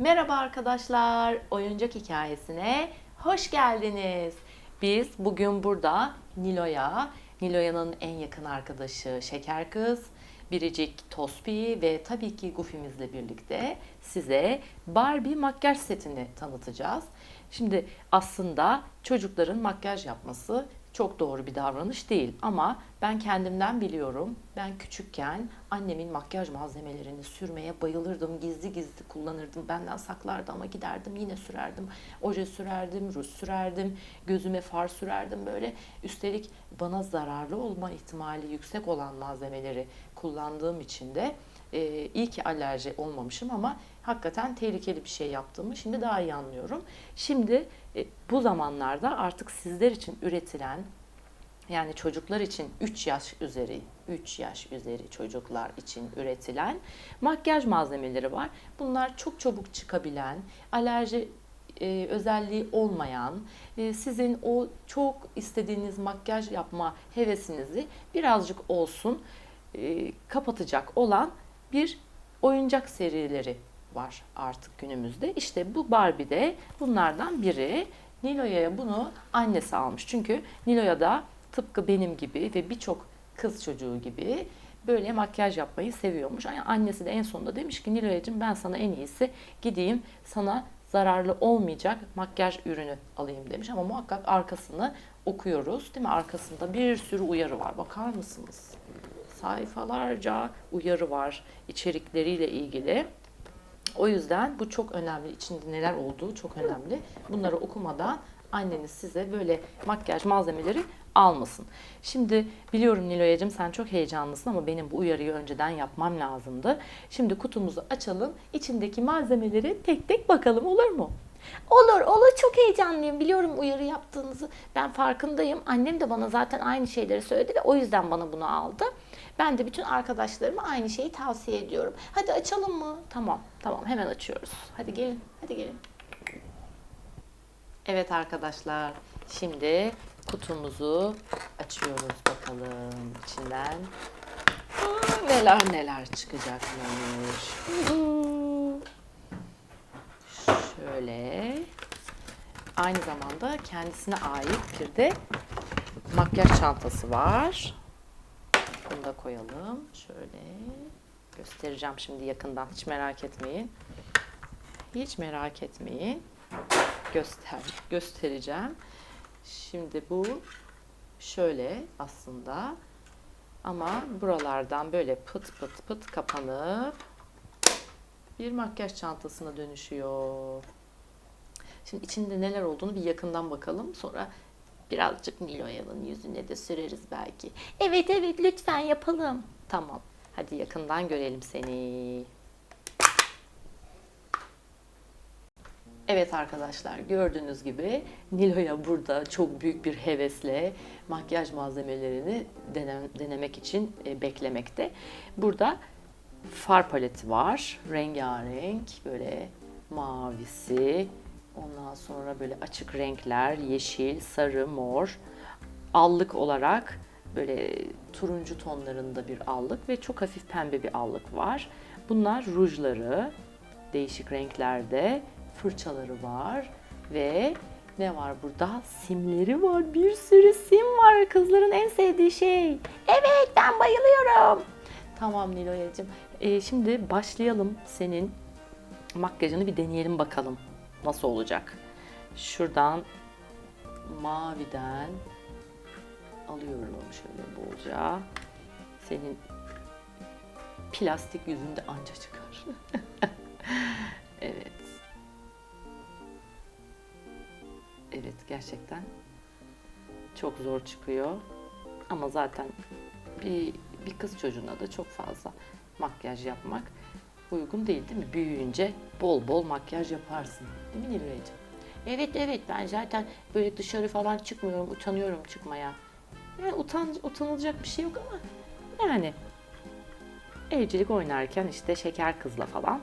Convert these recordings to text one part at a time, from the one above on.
Merhaba arkadaşlar, oyuncak hikayesine hoş geldiniz. Biz bugün burada Nilo'ya, Nilo'ya'nın en yakın arkadaşı Şeker Kız, Biricik Tospi ve tabii ki Goofy'mizle birlikte size Barbie makyaj setini tanıtacağız. Şimdi aslında çocukların makyaj yapması çok doğru bir davranış değil ama ben kendimden biliyorum. Ben küçükken annemin makyaj malzemelerini sürmeye bayılırdım. Gizli gizli kullanırdım. Benden saklardı ama giderdim yine sürerdim. Oje sürerdim, ruj sürerdim, gözüme far sürerdim böyle. Üstelik bana zararlı olma ihtimali yüksek olan malzemeleri kullandığım için de e, iyi ki alerji olmamışım ama hakikaten tehlikeli bir şey yaptığımı şimdi daha iyi anlıyorum. Şimdi e, bu zamanlarda artık sizler için üretilen yani çocuklar için 3 yaş üzeri, 3 yaş üzeri çocuklar için üretilen makyaj malzemeleri var. Bunlar çok çabuk çıkabilen, alerji e, özelliği olmayan, e, sizin o çok istediğiniz makyaj yapma hevesinizi birazcık olsun e, kapatacak olan bir oyuncak serileri var artık günümüzde. İşte bu Barbie de bunlardan biri. Nilo'ya bunu annesi almış. Çünkü Nilo'ya da tıpkı benim gibi ve birçok kız çocuğu gibi böyle makyaj yapmayı seviyormuş. Yani annesi de en sonunda demiş ki Nilo'yacığım ben sana en iyisi gideyim sana zararlı olmayacak makyaj ürünü alayım demiş. Ama muhakkak arkasını okuyoruz değil mi? Arkasında bir sürü uyarı var. Bakar mısınız? Sayfalarca uyarı var içerikleriyle ilgili. O yüzden bu çok önemli. İçinde neler olduğu çok önemli. Bunları okumadan anneniz size böyle makyaj malzemeleri almasın. Şimdi biliyorum Niloyacığım sen çok heyecanlısın ama benim bu uyarıyı önceden yapmam lazımdı. Şimdi kutumuzu açalım. İçindeki malzemeleri tek tek bakalım olur mu? Olur, olur. Çok heyecanlıyım. Biliyorum uyarı yaptığınızı. Ben farkındayım. Annem de bana zaten aynı şeyleri söyledi ve o yüzden bana bunu aldı. Ben de bütün arkadaşlarıma aynı şeyi tavsiye ediyorum. Hadi açalım mı? Tamam, tamam. Hemen açıyoruz. Hadi gelin, hadi gelin. Evet arkadaşlar, şimdi kutumuzu açıyoruz bakalım içinden. Neler neler çıkacakmış. Şöyle. Aynı zamanda kendisine ait bir de makyaj çantası var. Da koyalım. Şöyle göstereceğim şimdi yakından. Hiç merak etmeyin. Hiç merak etmeyin. Göster göstereceğim. Şimdi bu şöyle aslında ama buralardan böyle pıt pıt pıt kapanıp bir makyaj çantasına dönüşüyor. Şimdi içinde neler olduğunu bir yakından bakalım. Sonra birazcık Niloya'nın yüzüne de süreriz belki. Evet evet lütfen yapalım. Tamam. Hadi yakından görelim seni. Evet arkadaşlar gördüğünüz gibi Nilo'ya burada çok büyük bir hevesle makyaj malzemelerini dene- denemek için e, beklemekte. Burada far paleti var. Rengarenk böyle mavisi. Ondan sonra böyle açık renkler yeşil, sarı, mor. Allık olarak böyle turuncu tonlarında bir allık ve çok hafif pembe bir allık var. Bunlar rujları değişik renklerde fırçaları var ve ne var burada? Simleri var. Bir sürü sim var. Kızların en sevdiği şey. Evet ben bayılıyorum. Tamam Niloya'cığım. Ee, şimdi başlayalım senin makyajını bir deneyelim bakalım. Nasıl olacak? Şuradan maviden alıyorum şöyle bolca. Senin plastik yüzünde anca çıkar. evet. Evet gerçekten çok zor çıkıyor. Ama zaten bir, bir kız çocuğuna da çok fazla makyaj yapmak uygun değil değil mi? Büyüyünce bol bol makyaj yaparsın. Değil mi Nilüfer'ciğim? Evet evet ben zaten böyle dışarı falan çıkmıyorum. Utanıyorum çıkmaya. Yani utan, utanılacak bir şey yok ama yani evcilik oynarken işte şeker kızla falan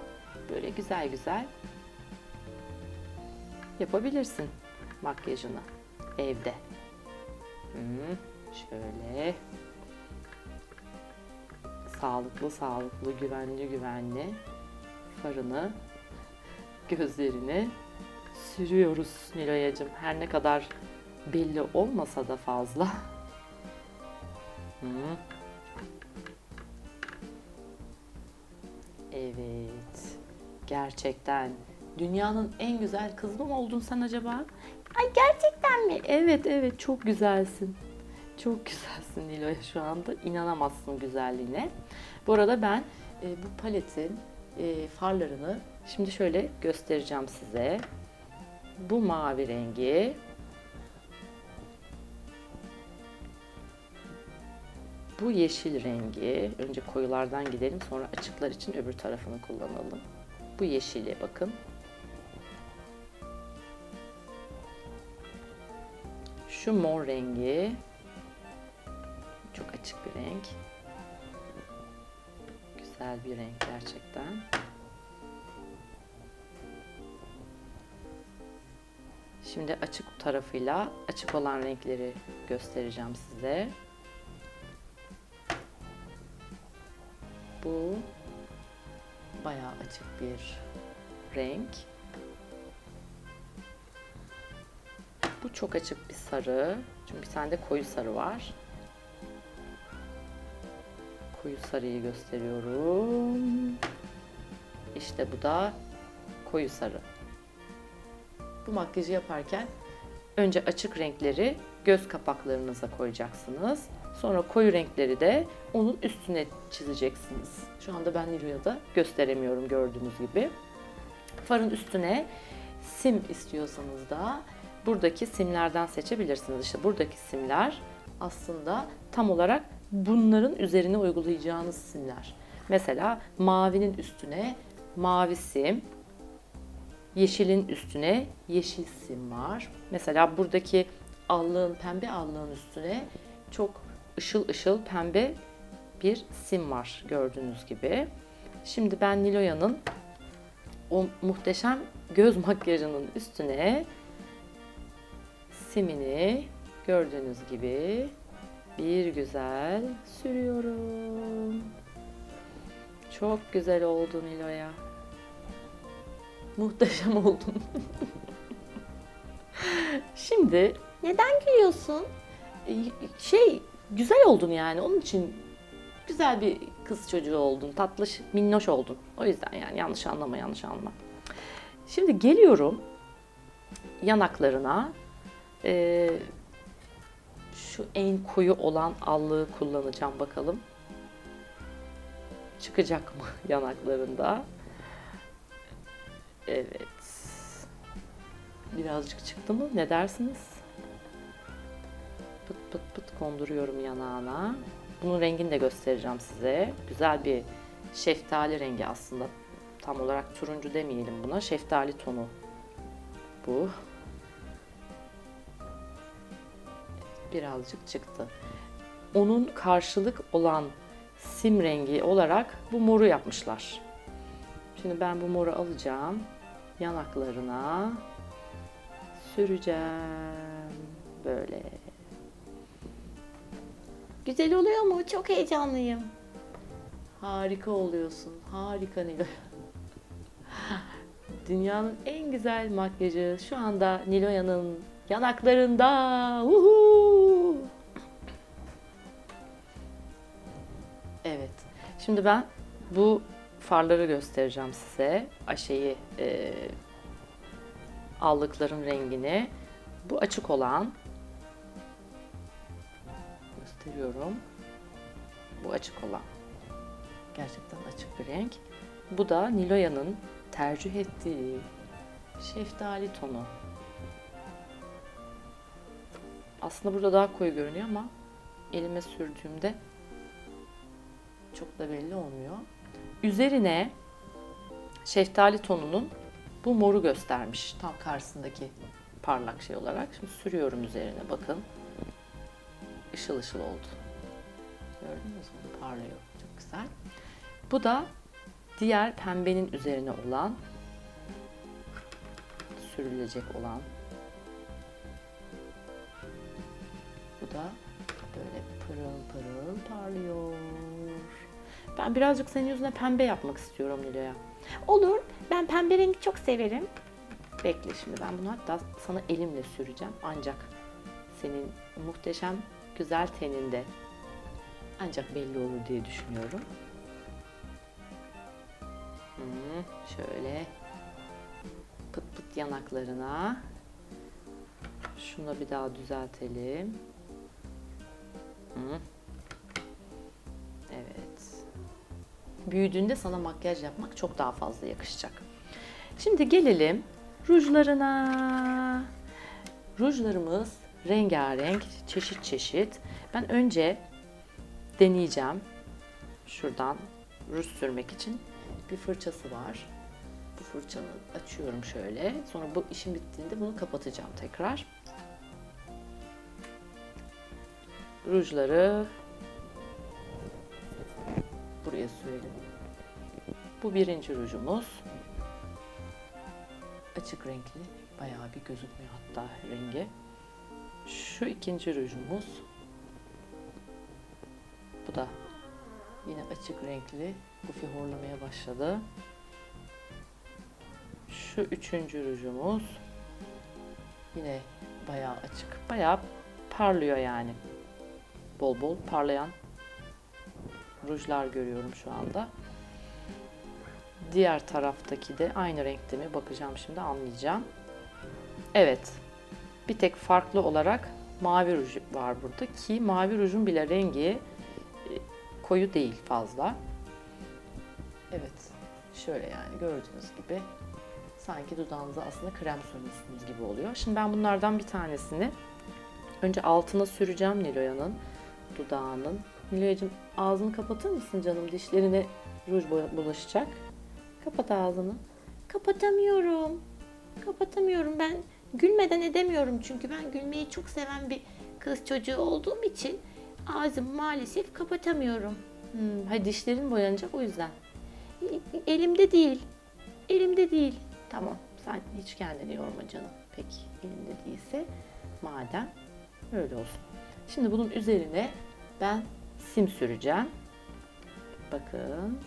böyle güzel güzel yapabilirsin makyajını evde. Hmm, şöyle sağlıklı sağlıklı güvenli güvenli farını gözlerini sürüyoruz Niloyacığım. Her ne kadar belli olmasa da fazla. Hı. Evet. Gerçekten dünyanın en güzel kızı mı oldun sen acaba? Ay gerçekten mi? Evet evet çok güzelsin. Çok güzelsin Nilo'ya şu anda. İnanamazsın güzelliğine. Bu arada ben e, bu paletin e, farlarını şimdi şöyle göstereceğim size. Bu mavi rengi Bu yeşil rengi. Önce koyulardan gidelim sonra açıklar için öbür tarafını kullanalım. Bu yeşili bakın. Şu mor rengi. Çok açık bir renk. Güzel bir renk gerçekten. Şimdi açık tarafıyla açık olan renkleri göstereceğim size. Bu bayağı açık bir renk. Bu çok açık bir sarı. Çünkü bir tane de koyu sarı var. Koyu sarıyı gösteriyorum. İşte bu da koyu sarı. Bu makyajı yaparken önce açık renkleri göz kapaklarınıza koyacaksınız. Sonra koyu renkleri de onun üstüne çizeceksiniz. Şu anda ben Nilo'ya da gösteremiyorum gördüğünüz gibi. Farın üstüne sim istiyorsanız da buradaki simlerden seçebilirsiniz. İşte buradaki simler aslında tam olarak bunların üzerine uygulayacağınız simler. Mesela mavinin üstüne mavi sim, yeşilin üstüne yeşil sim var. Mesela buradaki allığın, pembe allığın üstüne çok ışıl ışıl pembe bir sim var gördüğünüz gibi. Şimdi ben Niloya'nın o muhteşem göz makyajının üstüne simini gördüğünüz gibi bir güzel sürüyorum. Çok güzel oldu Niloya. Muhteşem oldun. Şimdi neden gülüyorsun? Ee, Şey güzel oldun yani. Onun için güzel bir kız çocuğu oldun. Tatlış, minnoş oldun. O yüzden yani yanlış anlama, yanlış anlama. Şimdi geliyorum yanaklarına. Ee, şu en koyu olan allığı kullanacağım bakalım. Çıkacak mı yanaklarında? Evet. Birazcık çıktı mı? Ne dersiniz? Pıt pıt pıt konduruyorum yanağına. Bunun rengini de göstereceğim size. Güzel bir şeftali rengi aslında. Tam olarak turuncu demeyelim buna. Şeftali tonu bu. Birazcık çıktı. Onun karşılık olan sim rengi olarak bu moru yapmışlar. Şimdi ben bu moru alacağım. Yanaklarına süreceğim. Böyle. Güzel oluyor mu? Çok heyecanlıyım. Harika oluyorsun. Harika Nilo. Dünyanın en güzel makyajı şu anda Niloya'nın yanaklarında. Uhu! Şimdi ben bu farları göstereceğim size. Aşeyi e, allıkların rengini. Bu açık olan gösteriyorum. Bu açık olan. Gerçekten açık bir renk. Bu da Niloya'nın tercih ettiği şeftali tonu. Aslında burada daha koyu görünüyor ama elime sürdüğümde çok da belli olmuyor. Üzerine şeftali tonunun bu moru göstermiş tam karşısındaki parlak şey olarak. Şimdi sürüyorum üzerine bakın. Işıl ışıl oldu. Gördünüz mü? Parlıyor. Çok güzel. Bu da diğer pembenin üzerine olan sürülecek olan bu da böyle pırıl pırıl parlıyor. Ben birazcık senin yüzüne pembe yapmak istiyorum Nilo'ya. Olur. Ben pembe rengi çok severim. Bekle şimdi ben bunu hatta sana elimle süreceğim. Ancak senin muhteşem güzel teninde ancak belli olur diye düşünüyorum. Hı, şöyle pıt pıt yanaklarına. Şunu bir daha düzeltelim. Hı. Büyüdüğünde sana makyaj yapmak çok daha fazla yakışacak. Şimdi gelelim rujlarına. Rujlarımız rengarenk, çeşit çeşit. Ben önce deneyeceğim. Şuradan ruj sürmek için bir fırçası var. Bu fırçanı açıyorum şöyle. Sonra bu işim bittiğinde bunu kapatacağım tekrar. Rujları buraya sürelim. Bu birinci rujumuz. Açık renkli. Bayağı bir gözükmüyor hatta rengi. Şu ikinci rujumuz. Bu da yine açık renkli. Bu horlamaya başladı. Şu üçüncü rujumuz. Yine bayağı açık. Bayağı parlıyor yani. Bol bol parlayan rujlar görüyorum şu anda. Diğer taraftaki de aynı renkte mi bakacağım şimdi anlayacağım. Evet. Bir tek farklı olarak mavi ruj var burada ki mavi rujun bile rengi e, koyu değil fazla. Evet. Şöyle yani gördüğünüz gibi sanki dudağınıza aslında krem sürmüşsünüz gibi oluyor. Şimdi ben bunlardan bir tanesini önce altına süreceğim Niloya'nın dudağının. Niloya'cığım ağzını kapatır mısın canım? Dişlerine ruj bu- bulaşacak. Kapat ağzını. Kapatamıyorum. Kapatamıyorum. Ben gülmeden edemiyorum çünkü ben gülmeyi çok seven bir kız çocuğu olduğum için ağzımı maalesef kapatamıyorum. Hmm, hayır dişlerin boyanacak o yüzden. E- Elimde değil. Elimde değil. Tamam sen hiç kendini yorma canım. Peki elinde değilse madem öyle olsun. Şimdi bunun üzerine ben sim süreceğim. Bakın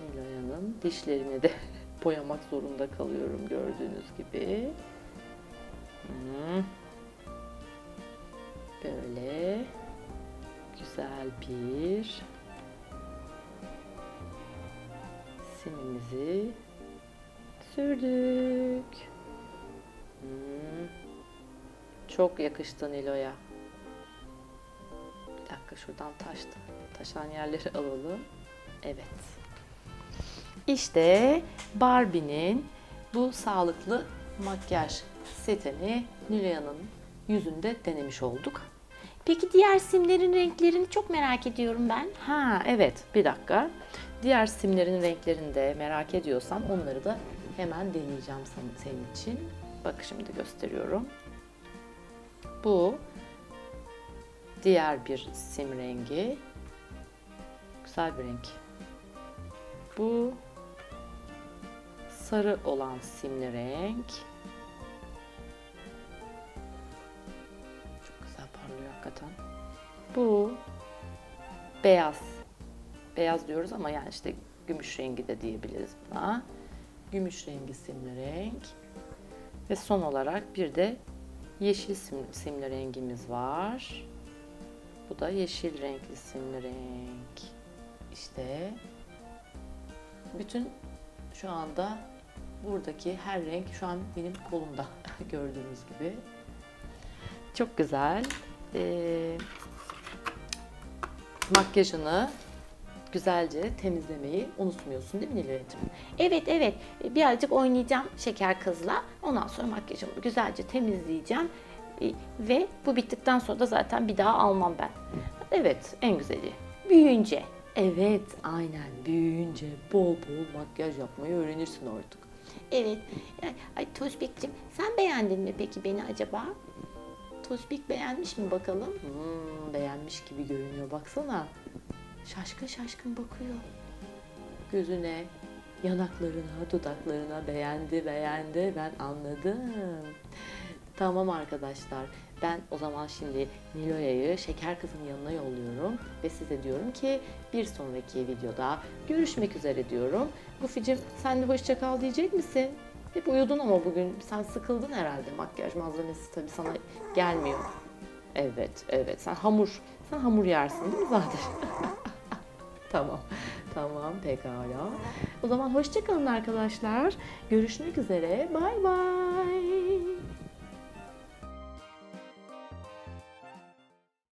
Niloya'nın dişlerini de boyamak zorunda kalıyorum gördüğünüz gibi. Hmm. Böyle güzel bir simimizi sürdük. Hmm. Çok yakıştı Nilo'ya. Bir dakika şuradan taştı. Taşan yerleri alalım. Evet. İşte Barbie'nin bu sağlıklı makyaj setini Nilo'yanın yüzünde denemiş olduk. Peki diğer simlerin renklerini çok merak ediyorum ben. Ha evet bir dakika. Diğer simlerin renklerini de merak ediyorsan onları da hemen deneyeceğim sen- senin için. Bak şimdi gösteriyorum. Bu diğer bir sim rengi. Güzel bir renk. Bu sarı olan simli renk. Çok güzel parlıyor hakikaten. Bu beyaz. Beyaz diyoruz ama yani işte gümüş rengi de diyebiliriz buna. Gümüş rengi simli renk. Ve son olarak bir de yeşil sim, simli rengimiz var. Da yeşil renkli simli renk. İşte bütün şu anda buradaki her renk şu an benim kolumda gördüğünüz gibi. Çok güzel. Ee, makyajını güzelce temizlemeyi unutmuyorsun değil mi Nilay'cığım? Evet evet birazcık oynayacağım şeker kızla. Ondan sonra makyajımı güzelce temizleyeceğim. E, Ve bu bittikten sonra da zaten bir daha almam ben. Evet, en güzeli. Büyüyünce. Evet, aynen. Büyüyünce bol bol makyaj yapmayı öğrenirsin artık. Evet. Ay Toşbik'cim sen beğendin mi peki beni acaba? Toşbik beğenmiş mi bakalım? Hmm, beğenmiş gibi görünüyor. Baksana. Şaşkın şaşkın bakıyor. Gözüne, yanaklarına, dudaklarına beğendi, beğendi. Ben anladım. Tamam arkadaşlar. Ben o zaman şimdi Niloya'yı şeker kızın yanına yolluyorum ve size diyorum ki bir sonraki videoda görüşmek üzere diyorum. Gufi'cim sen de hoşça kal diyecek misin? Hep uyudun ama bugün sen sıkıldın herhalde. Makyaj malzemesi tabii sana gelmiyor. Evet, evet. Sen hamur, sen hamur yersin değil mi zaten? tamam. Tamam, pekala. O zaman hoşça kalın arkadaşlar. Görüşmek üzere. Bay bay.